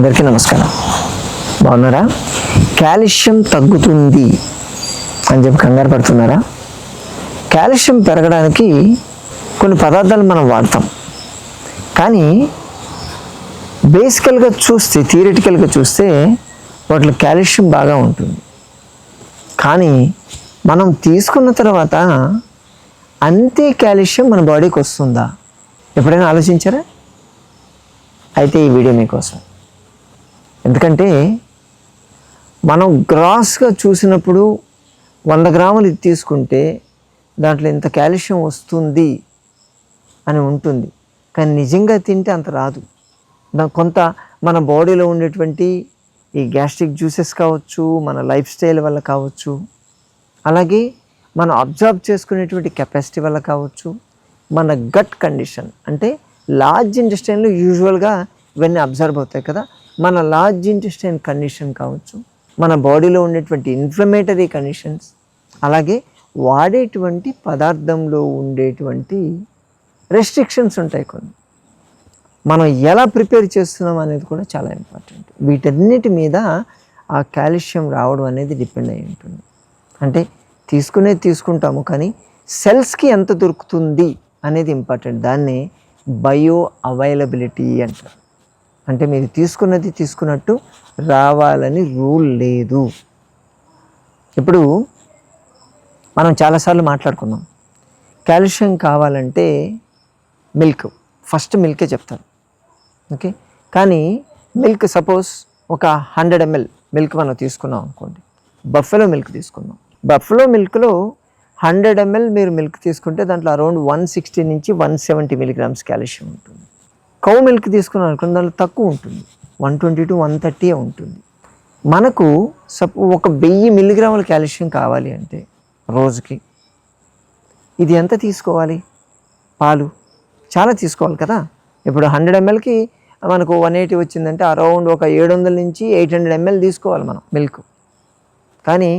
అందరికీ నమస్కారం. బాగున్నారా? కాల్షియం తగ్గుతుంది అని చెప్పి కంగారు పడుతున్నారా? కాల్షియం పెరగడానికి కొన్ని పదార్థాలు మనం వాడతాం. కానీ బేసికల్గా చూస్తే థియరిటికల్గా చూస్తే వాటిలో కాల్షియం బాగా ఉంటుంది. కానీ మనం తీసుకున్న తర్వాత అంతే కాల్షియం మన బాడీకి వస్తుందా? ఎప్పుడైనా ఆలోచించారా? అయితే ఈ వీడియో మీకోసం. ఎందుకంటే మనం గ్రాస్గా చూసినప్పుడు వంద గ్రాములు ఇది తీసుకుంటే దాంట్లో ఇంత కాల్షియం వస్తుంది అని ఉంటుంది. కానీ నిజంగా తింటే అంత రాదు. కొంత మన బాడీలో ఉండేటువంటి ఈ గ్యాస్ట్రిక్ జ్యూసెస్ కావచ్చు మన లైఫ్ స్టైల్ వల్ల కావచ్చు అలాగే మనం అబ్జర్వ్ చేసుకునేటువంటి కెపాసిటీ వల్ల కావచ్చు మన గట్ కండిషన్ అంటే లార్జ్ ఇండస్ట్రీలో యూజువల్గా ఇవన్నీ అబ్జర్వ్ అవుతాయి కదా. మన లార్జ్ ఇంటెస్టైన్ కండిషన్ కావచ్చు మన బాడీలో ఉండేటువంటి ఇన్ఫ్లమేటరీ కండిషన్స్ అలాగే వాడేటువంటి పదార్థంలో ఉండేటువంటి రెస్ట్రిక్షన్స్ ఉంటాయి కొన్ని. మనం ఎలా ప్రిపేర్ చేస్తున్నాం అనేది కూడా చాలా ఇంపార్టెంట్ వీటన్నిటి మీద ఆ కాల్షియం రావడం అనేది డిపెండ్ అయి ఉంటుంది. అంటే తీసుకునే తీసుకుంటాము కానీ సెల్స్కి ఎంత దొరుకుతుంది అనేది ఇంపార్టెంట్ దాన్ని బయో అవైలబిలిటీ అంటారు. అంటే మీరు తీసుకున్నది తీసుకున్నట్టు రావాలని రూల్ లేదు. ఇప్పుడు మనం చాలాసార్లు మాట్లాడుకున్నాం. కాల్షియం కావాలంటే మిల్క్ ఫస్ట్ మిల్కే చెప్తారు. ఓకే? కానీ మిల్క్ సపోజ్ ఒక హండ్రెడ్ ఎంఎల్ మిల్క్ మనం తీసుకున్నాం అనుకోండి. బఫెలో మిల్క్ తీసుకున్నాం. బఫెలో మిల్క్లో హండ్రెడ్ ఎంఎల్ మీరు మిల్క్ తీసుకుంటే దాంట్లో అరౌండ్ వన్ సిక్స్టీ నుంచి వన్ సెవెంటీ మిలీగ్రామ్స్ కాల్షియం ఉంటుంది. కౌ మిల్క్ తీసుకున్నాం అనుకోండి దాంట్లో తక్కువ ఉంటుంది. One twenty to one thirty ఉంటుంది. మనకు సప్ ఒక వెయ్యి మిల్లీగ్రాముల కాల్షియం కావాలి అంటే రోజుకి ఇది ఎంత తీసుకోవాలి? పాలు. చాలా తీసుకోవాలి కదా. ఇప్పుడు హండ్రెడ్ ఎంఎల్కి మనకు వన్ ఎయిటీ వచ్చిందంటే అరౌండ్ ఒక ఏడు వందల నుంచి ఎయిట్ హండ్రెడ్ ఎంఎల్ తీసుకోవాలి మనం మిల్క్ కానీ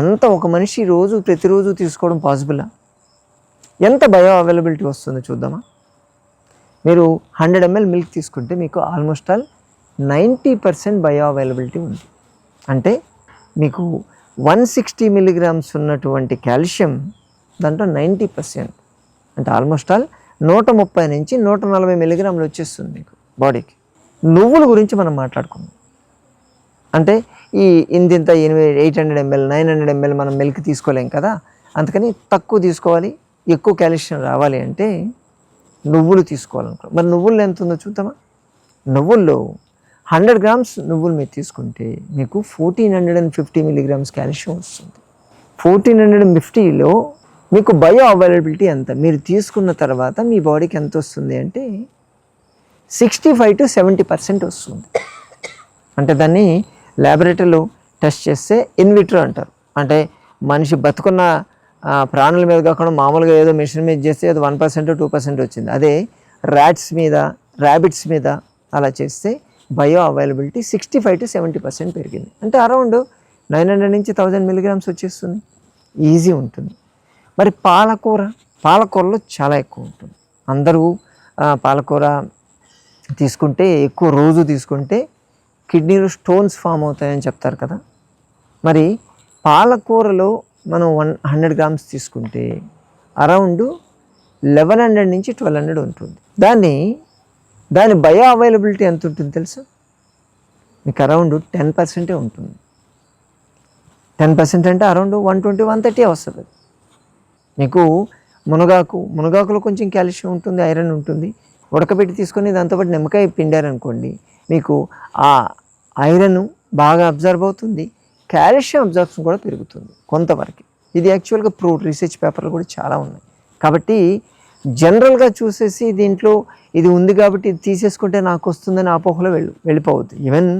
అంత ఒక మనిషి రోజు ప్రతిరోజు తీసుకోవడం పాసిబులా ఎంత బయో అవైలబిలిటీ వస్తుందో చూద్దామా? మీరు హండ్రెడ్ ఎంఎల్ మిల్క్ తీసుకుంటే మీకు almost all ninety percent bio availability ఉంది. అంటే మీకు వన్ సిక్స్టీ మిల్లీగ్రామ్స్ ఉన్నటువంటి కాల్షియం దాంట్లో నైంటీ పర్సెంట్ అంటే ఆల్మోస్ట్ ఆల్ నూట ముప్పై నుంచి నూట నలభై మిల్లీగ్రాములు వచ్చేస్తుంది మీకు బాడీకి నువ్వుల గురించి మనం మాట్లాడుకుందాం. అంటే ఈ ఇంతింత ఎనిమిది eight hundred ml nine hundred ml మనం మిల్క్ తీసుకోలేం కదా అందుకని తక్కువ తీసుకోవాలి ఎక్కువ కాల్షియం రావాలి అంటే నువ్వులు తీసుకోవాలనుకో మరి నువ్వుల్లో ఎంత ఉందో చూద్దామా? నువ్వుల్లో హండ్రెడ్ గ్రామ్స్ నువ్వులు మీరు తీసుకుంటే మీకు fourteen hundred and fifty milligrams calcium వస్తుంది. ఫోర్టీన్ హండ్రెడ్ అండ్ ఫిఫ్టీలో మీకు బయో అవైలబిలిటీ ఎంత? మీరు తీసుకున్న తర్వాత మీ బాడీకి ఎంత వస్తుంది అంటే sixty five to seventy percent వస్తుంది. అంటే దాన్ని ల్యాబొరేటరీలో టెస్ట్ చేస్తే ఇన్విట్రో అంటారు. అంటే మనిషి బతుకున్న ప్రాణుల మీద కాకుండా మామూలుగా ఏదో మిషన్ మీద చేస్తే అది వన్ పర్సెంట్ టూ పర్సెంట్ వచ్చింది. అదే ర్యాట్స్ మీద ర్యాబిట్స్ మీద అలా చేస్తే bio availability sixty five to seventy percent పెరిగింది. అంటే అరౌండ్ నైన్ హండ్రెడ్ నుంచి థౌజండ్ మిలీగ్రామ్స్ వచ్చేస్తుంది. ఈజీ ఉంటుంది. మరి పాలకూర పాలకూరలో చాలా ఎక్కువ ఉంటుంది. అందరూ పాలకూర తీసుకుంటే ఎక్కువ రోజు తీసుకుంటే కిడ్నీలో స్టోన్స్ ఫామ్ అవుతాయని చెప్తారు కదా. మరి పాలకూరలో మనం వన్ హండ్రెడ్ గ్రామ్స్ తీసుకుంటే అరౌండ్ లెవెన్ హండ్రెడ్ నుంచి ట్వెల్వ్ హండ్రెడ్ ఉంటుంది. దాన్ని దాని బయో అవైలబిలిటీ ఎంత ఉంటుంది తెలుసా? మీకు అరౌండ్ టెన్ పర్సెంటే ఉంటుంది. టెన్ పర్సెంట్ అంటే around one twenty one thirty వస్తుంది. మీకు మునగాకు మునగాకులో కొంచెం కాల్షియం ఉంటుంది ఐరన్ ఉంటుంది. ఉడకబెట్టి తీసుకొని దాంతోపాటు నిమ్మకాయ పిండారనుకోండి మీకు ఆ ఐరన్ బాగా అబ్జర్వ్ అవుతుంది. కాల్షియం అబ్జర్ప్షన్ కూడా పెరుగుతుంది కొంతవరకు. ఇది యాక్చువల్గా ప్రూ రీసెర్చ్ పేపర్లు కూడా చాలా ఉన్నాయి. కాబట్టి జనరల్గా చూసేసి దీంట్లో ఇది ఉంది కాబట్టి ఇది తీసేసుకుంటే నాకు వస్తుందని అపోహలో వెళ్ళి వెళ్ళిపోవద్దు. ఈవెన్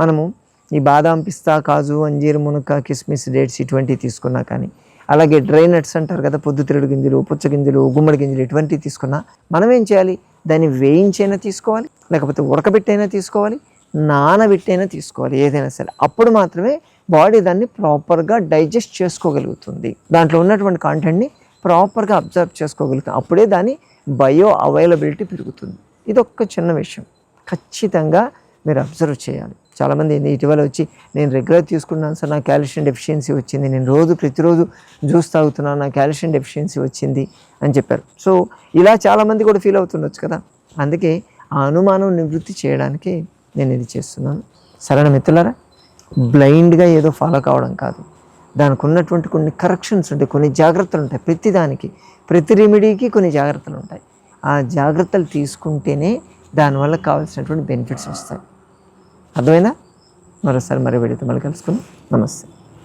మనము ఈ బాదాం పిస్తా కాజు అంజీర్ మునక కిస్మిస్ డేట్స్ ఇటువంటివి తీసుకున్నా కానీ అలాగే డ్రై నట్స్ అంటారు కదా పొద్దుతిరుడు గింజలు పుచ్చ గింజలు గుమ్మడి గింజలు ఇటువంటివి తీసుకున్నా మనం ఏం చేయాలి? దాన్ని వేయించైనా తీసుకోవాలి లేకపోతే ఉడకబెట్టైనా తీసుకోవాలి నానబెట్టైనా తీసుకోవాలి ఏదైనా సరే. అప్పుడు మాత్రమే బాడీ దాన్ని ప్రాపర్గా డైజెస్ట్ చేసుకోగలుగుతుంది. దాంట్లో ఉన్నటువంటి కాంటెంట్ని ప్రాపర్గా అబ్జర్వ్ చేసుకోగలుగుతుంది. అప్పుడే దాని బయో అవైలబిలిటీ పెరుగుతుంది. ఇది ఒక్క చిన్న విషయం. ఖచ్చితంగా మీరు అబ్జర్వ్ చేయాలి. చాలామంది ఇటీవల వచ్చి నేను రెగ్యులర్ తీసుకున్నాను సార్ నా కాల్షియం డెఫిషియన్సీ వచ్చింది. నేను రోజు ప్రతిరోజు జ్యూస్ తాగుతున్నాను నా కాల్షియం డెఫిషియన్సీ వచ్చింది అని చెప్పారు. సో ఇలా చాలామంది కూడా ఫీల్ అవుతుండొచ్చు కదా. అందుకే ఆ అనుమానం నివృత్తి చేయడానికి నేను ఇది చేస్తున్నాను. సరైన మిత్రులారా? బ్లైండ్గా ఏదో ఫాలో కావడం కాదు. దానికి ఉన్నటువంటి కొన్ని కరెక్షన్స్ ఉంటాయి కొన్ని జాగ్రత్తలు ఉంటాయి ప్రతి దానికి ప్రతి రెమెడీకి కొన్ని జాగ్రత్తలు ఉంటాయి. ఆ జాగ్రత్తలు తీసుకుంటేనే దానివల్ల కావాల్సినటువంటి బెనిఫిట్స్ వస్తాయి. అర్థమైందా? మరోసారి మరి వీడితో మళ్ళీ కలుసుకుందాం. నమస్తే.